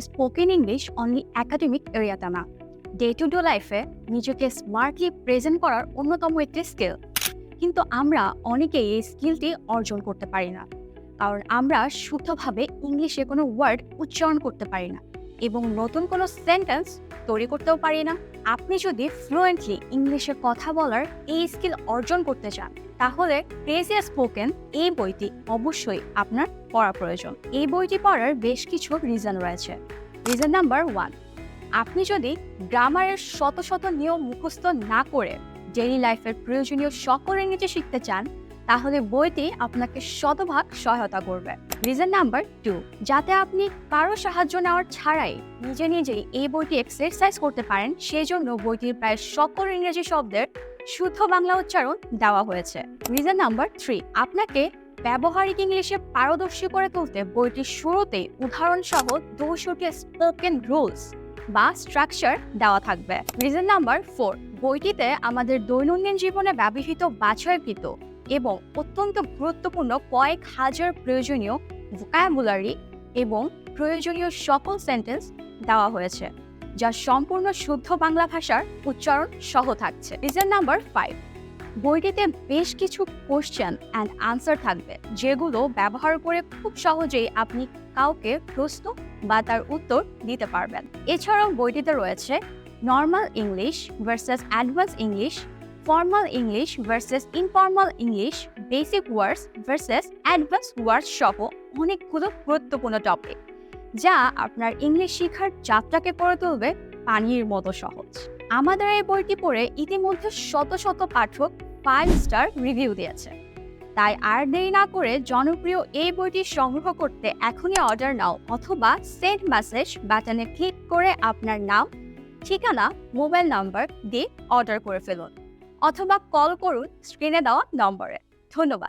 Spoken English only academic এরিয়াতে না। Day to day লাইফে নিজেকে স্মার্টলি প্রেজেন্ট করার অন্যতম একটি স্কিল কিন্তু আমরা অনেকেই এই স্কিলটি অর্জন করতে পারি না। কারণ আমরা শুদ্ধভাবে ইংলিশে কোনো ওয়ার্ড উচ্চারণ করতে পারি না। এবং নতুন কোনো সেন্টেন্স তৈরি করতেও পারি না। আপনি যদি ফ্লুয়েন্টলি ইংলিশে কথা বলার এই স্কিল অর্জন করতে চান তাহলে ক্রেজি স্পোকেন এই বইটি অবশ্যই আপনার পড়া প্রয়োজন। এই বইটি পড়ার বেশ কিছু রিজন রয়েছে। রিজন নাম্বার ওয়ান আপনি যদি গ্রামারের শত শত নিয়ম মুখস্থ না করে ডেইলি লাইফের প্রয়োজনীয় সকল ইংরেজি শিখতে চান, তাহলে বইটি আপনাকে শতভাগ সহায়তা করবে। রিজন নাম্বার টু যাতে আপনি কারও সাহায্য নেওয়ার ছাড়াই নিজে নিজেই এই বইটি এক্সারসাইজ করতে পারেন সেই জন্য বইটির প্রায় সকল ইংরেজি শব্দের শুদ্ধ বাংলা উচ্চারণ দেওয়া হয়েছে। রিজন নাম্বার থ্রি আপনাকে ব্যবহারিক ইংলিশে পারদর্শী করে তুলতে বইটির শুরুতে উদাহরণ সহ দুশোটি স্পোকেন রুলস বা স্ট্রাকচার দেওয়া থাকবে। রিজন নাম্বার ফোর বইটিতে আমাদের দৈনন্দিন জীবনে ব্যবহৃত বাছাইকৃত এবং অত্যন্ত গুরুত্বপূর্ণ কয়েক হাজার প্রয়োজনীয় ভোকাবুলারি এবং প্রয়োজনীয় সকল সেন্টেন্স দেওয়া হয়েছে। যা সম্পূর্ণ শুদ্ধ বাংলা ভাষার উচ্চারণ সহ থাকছে। রিজন নাম্বার ফাইভ বইটিতে বেশ কিছু কোশ্চেন অ্যান্ড আনসার থাকবে, যেগুলো ব্যবহার করে খুব সহজেই আপনি কাউকে প্রশ্ন বা তার উত্তর দিতে পারবেন। এছাড়াও বইটিতে রয়েছে normal English versus advance English formal English versus informal English basic words versus advance words সহ অনেকগুলো গুরুত্বপূর্ণ টপিক যা আপনার ইংলিশ শেখার যাত্রাকে করে তুলবে পানির মতো সহজ। আমাদের এই বইটি পড়ে ইতিমধ্যে শত শত পাঠক ফাইভ স্টার রিভিউ দিয়েছে। তাই আর দেরি না করে জনপ্রিয় এই বইটি সংগ্রহ করতে এখনই অর্ডার নাও অথবা সেন্ড মেসেজ বাটনে ক্লিক করে আপনার নাম, ঠিকানা মোবাইল নাম্বার দিয়ে অর্ডার করে ফেলুন। অথবা কল করুন স্ক্রিনে দেওয়া নম্বরে। ধন্যবাদ।